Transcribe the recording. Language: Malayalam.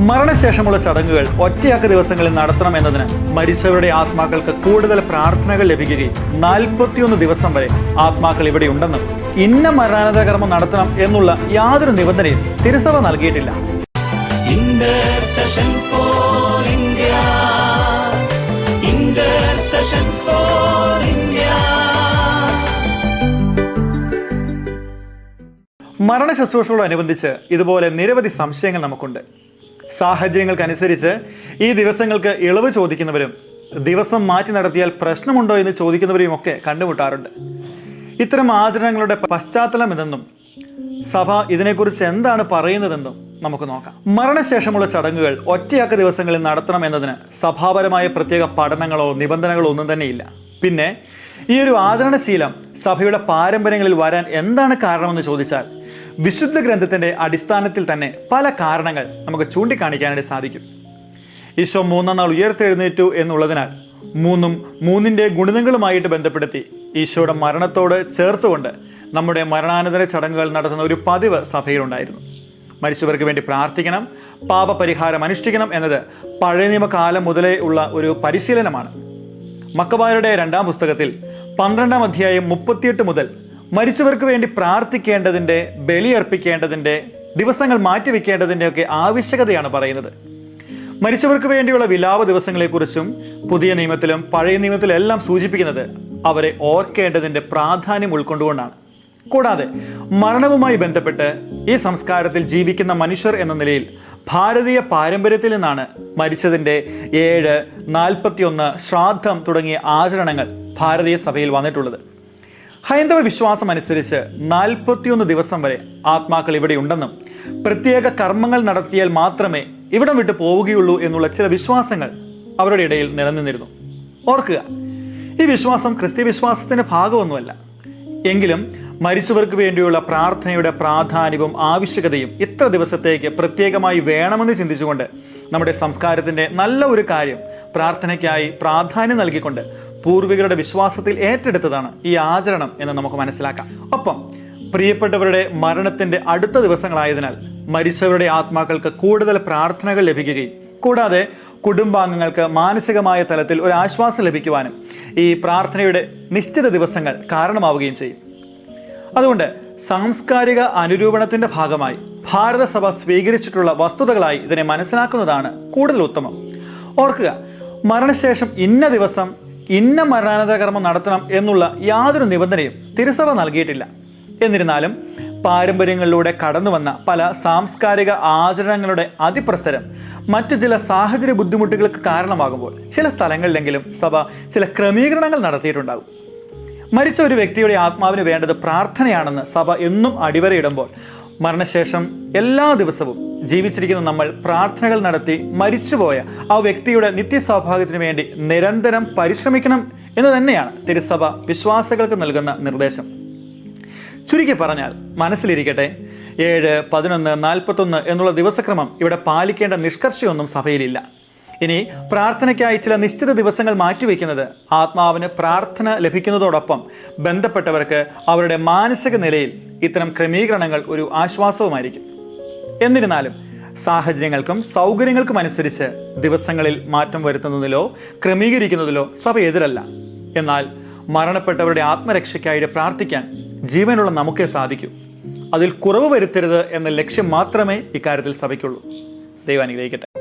മരണശേഷമുള്ള ചടങ്ങുകൾ ഒറ്റയാക്ക ദിവസങ്ങളിൽ നടത്തണമെന്നതിന് മരിച്ചവരുടെ ആത്മാക്കൾക്ക് കൂടുതൽ പ്രാർത്ഥനകൾ ലഭിക്കുകയും നാൽപ്പത്തിയൊന്ന് ദിവസം വരെ ആത്മാക്കൾ ഇവിടെ ഉണ്ടെന്നും ഇന്ന മരണാനന്തര കർമ്മം നടത്തണം എന്നുള്ള യാതൊരു നിബന്ധനയും തിരുസഭ നൽകിയിട്ടില്ല Intercession for India. Intercession for India. മരണ ശുശ്രൂഷകളോടനുബന്ധിച്ച് ഇതുപോലെ നിരവധി സംശയങ്ങൾ നമുക്കുണ്ട് സാഹചര്യങ്ങൾക്കനുസരിച്ച് ഈ ദിവസങ്ങൾക്ക് ഇളവ് ചോദിക്കുന്നവരും ദിവസം മാറ്റി നടത്തിയാൽ പ്രശ്നമുണ്ടോ എന്ന് ചോദിക്കുന്നവരെയും ഒക്കെ കണ്ടുമുട്ടാറുണ്ട്. ഇത്തരം ആചരണങ്ങളുടെ പശ്ചാത്തലം ഇതെന്നും സഭ ഇതിനെക്കുറിച്ച് എന്താണ് പറയുന്നതെന്നും നമുക്ക് നോക്കാം. മരണശേഷമുള്ള ചടങ്ങുകൾ ഒറ്റയാക്ക ദിവസങ്ങളിൽ നടത്തണം എന്നതിന് സഭാപരമായ പ്രത്യേക പഠനങ്ങളോ നിബന്ധനകളോ ഒന്നും തന്നെയില്ല. പിന്നെ ഈ ഒരു ആദരണശീലം സഭയുടെ പാരമ്പര്യങ്ങളിൽ വരാൻ എന്താണ് കാരണമെന്ന് ചോദിച്ചാൽ വിശുദ്ധ ഗ്രന്ഥത്തിന്റെ അടിസ്ഥാനത്തിൽ തന്നെ പല കാരണങ്ങൾ നമുക്ക് ചൂണ്ടിക്കാണിക്കാനായിട്ട് സാധിക്കും. ഈശോ മൂന്നാം നാൾ ഉയർത്തെഴുന്നേറ്റു എന്നുള്ളതിനാൽ മൂന്നും മൂന്നിന്റെ ഗുണിതങ്ങളുമായിട്ട് ബന്ധപ്പെടുത്തി ഈശോയുടെ മരണത്തോട് ചേർത്തുകൊണ്ട് നമ്മുടെ മരണാനന്തര ചടങ്ങുകൾ നടത്തുന്ന ഒരു പതിവ് സഭയിലുണ്ടായിരുന്നു. മരിച്ചവർക്ക് വേണ്ടി പ്രാർത്ഥിക്കണം പാപപരിഹാരം അനുഷ്ഠിക്കണം എന്നത് പഴയ നിയമകാലം മുതലേ ഉള്ള ഒരു പരിശീലനമാണ്. മക്കബായരുടെ രണ്ടാം പുസ്തകത്തിൽ പന്ത്രണ്ടാം അധ്യായം മുപ്പത്തിയെട്ട് മുതൽ മരിച്ചവർക്ക് വേണ്ടി പ്രാർത്ഥിക്കേണ്ടതിന്റെ ബലിയർപ്പിക്കേണ്ടതിന്റെ ദിവസങ്ങൾ മാറ്റിവെക്കേണ്ടതിന്റെ ഒക്കെ ആവശ്യകതയാണ് പറയുന്നത്. മരിച്ചവർക്ക് വേണ്ടിയുള്ള വിലാപ ദിവസങ്ങളെക്കുറിച്ചും പുതിയ നിയമത്തിലും പഴയ നിയമത്തിലും എല്ലാം സൂചിപ്പിക്കുന്നത് അവരെ ഓർക്കേണ്ടതിന്റെ പ്രാധാന്യം ഉൾക്കൊണ്ടുകൊണ്ടാണ്. കൂടാതെ മരണവുമായി ബന്ധപ്പെട്ട് ഈ സംസ്കാരത്തിൽ ജീവിക്കുന്ന മനുഷ്യർ എന്ന നിലയിൽ ഭാരതീയ പാരമ്പര്യത്തിൽ നിന്നാണ് മരിച്ചതിന്റെ ഏഴ് നാൽപ്പത്തിയൊന്ന് ശ്രാദ്ധം തുടങ്ങിയ ആചരണങ്ങൾ ഭാരതീയ സഭയിൽ വന്നിട്ടുള്ളത്. ഹൈന്ദവ വിശ്വാസം അനുസരിച്ച് നാൽപ്പത്തിയൊന്ന് ദിവസം വരെ ആത്മാക്കൾ ഇവിടെ ഉണ്ടെന്നും പ്രത്യേക കർമ്മങ്ങൾ നടത്തിയാൽ മാത്രമേ ഇവിടം വിട്ട് പോവുകയുള്ളൂ എന്നുള്ള ചില വിശ്വാസങ്ങൾ അവരുടെ ഇടയിൽ നിലനിന്നിരുന്നു. ഓർക്കുക ഈ വിശ്വാസം ക്രിസ്ത്യ വിശ്വാസത്തിന്റെ ഭാഗമൊന്നുമല്ല. എങ്കിലും മരിച്ചവർക്ക് വേണ്ടിയുള്ള പ്രാർത്ഥനയുടെ പ്രാധാന്യവും ആവശ്യകതയും ഇത്ര ദിവസത്തേക്ക് പ്രത്യേകമായി വേണമെന്ന് ചിന്തിച്ചുകൊണ്ട് നമ്മുടെ സംസ്കാരത്തിന്റെ നല്ല ഒരു കാര്യം പ്രാർത്ഥനയ്ക്കായി പ്രാധാന്യം നൽകിക്കൊണ്ട് പൂർവികരുടെ വിശ്വാസത്തിൽ ഏറ്റെടുത്തതാണ് ഈ ആചരണം എന്ന് നമുക്ക് മനസ്സിലാക്കാം. ഒപ്പം പ്രിയപ്പെട്ടവരുടെ മരണത്തിന്റെ അടുത്ത ദിവസങ്ങളായതിനാൽ മരിച്ചവരുടെ ആത്മാക്കൾക്ക് കൂടുതൽ പ്രാർത്ഥനകൾ ലഭിക്കുകയും കൂടാതെ കുടുംബാംഗങ്ങൾക്ക് മാനസികമായ തലത്തിൽ ഒരു ആശ്വാസം ലഭിക്കുവാനും ഈ പ്രാർത്ഥനയുടെ നിശ്ചിത ദിവസങ്ങൾ കാരണമാവുകയും ചെയ്യും. അതുകൊണ്ട് സാംസ്കാരിക അനുരൂപണത്തിന്റെ ഭാഗമായി ഭാരതസഭ സ്വീകരിച്ചിട്ടുള്ള വസ്തുതകളായി ഇതിനെ മനസ്സിലാക്കുന്നതാണ് കൂടുതൽ ഉത്തമം. ഓർക്കുക മരണശേഷം ഇന്ന ദിവസം ഇന്ന മരണാനന്തര കർമ്മം നടത്തണം എന്നുള്ള യാതൊരു നിബന്ധനയും തിരുസഭ നൽകിയിട്ടില്ല. എന്നിരുന്നാലും പാരമ്പര്യങ്ങളിലൂടെ കടന്നു വന്ന പല സാംസ്കാരിക ആചരണങ്ങളുടെ അതിപ്രസരം മറ്റു ചില സാഹചര്യ ബുദ്ധിമുട്ടുകൾക്ക് കാരണമാകുമ്പോൾ ചില സ്ഥലങ്ങളിലെങ്കിലും സഭ ചില ക്രമീകരണങ്ങൾ നടത്തിയിട്ടുണ്ടാകും. മരിച്ച ഒരു വ്യക്തിയുടെ ആത്മാവിന് വേണ്ടത് പ്രാർത്ഥനയാണെന്ന് സഭ എന്നും അടിവരയിടുമ്പോൾ മരണശേഷം എല്ലാ ദിവസവും ജീവിച്ചിരിക്കുന്ന നമ്മൾ പ്രാർത്ഥനകൾ നടത്തി മരിച്ചുപോയ ആ വ്യക്തിയുടെ നിത്യസൗഭാഗ്യത്തിന് വേണ്ടി നിരന്തരം പരിശ്രമിക്കണം എന്ന് തന്നെയാണ് തിരുസഭ വിശ്വാസികൾക്ക് നൽകുന്ന നിർദ്ദേശം. ചുരുക്കി പറഞ്ഞാൽ മനസ്സിലിരിക്കട്ടെ. ഏഴ് പതിനൊന്ന് നാൽപ്പത്തൊന്ന് എന്നുള്ള ദിവസക്രമം ഇവിടെ പാലിക്കേണ്ട നിഷ്കർഷയൊന്നും സഭയിലില്ല. ഇനി പ്രാർത്ഥനയ്ക്കായി ചില നിശ്ചിത ദിവസങ്ങൾ മാറ്റിവെക്കുന്നത് ആത്മാവിന് പ്രാർത്ഥന ലഭിക്കുന്നതോടൊപ്പം ബന്ധപ്പെട്ടവർക്ക് അവരുടെ മാനസിക നിലയിൽ ഇത്തരം ക്രമീകരണങ്ങൾ ഒരു ആശ്വാസവുമായിരിക്കും. എന്നിരുന്നാലും സാഹചര്യങ്ങൾക്കും സൗകര്യങ്ങൾക്കും അനുസരിച്ച് ദിവസങ്ങളിൽ മാറ്റം വരുത്തുന്നതിലോ ക്രമീകരിക്കുന്നതിലോ സഭ എതിരല്ല. എന്നാൽ മരണപ്പെട്ടവരുടെ ആത്മരക്ഷയ്ക്കായിട്ട് പ്രാർത്ഥിക്കാൻ ജീവനുള്ള നമുക്കേ സാധിക്കൂ. അതിൽ കുറവ് വരുത്തരുത് എന്ന ലക്ഷ്യം മാത്രമേ ഇക്കാര്യത്തിൽ സഭയ്ക്കുള്ളൂ. ദൈവം അനുഗ്രഹിക്കട്ടെ.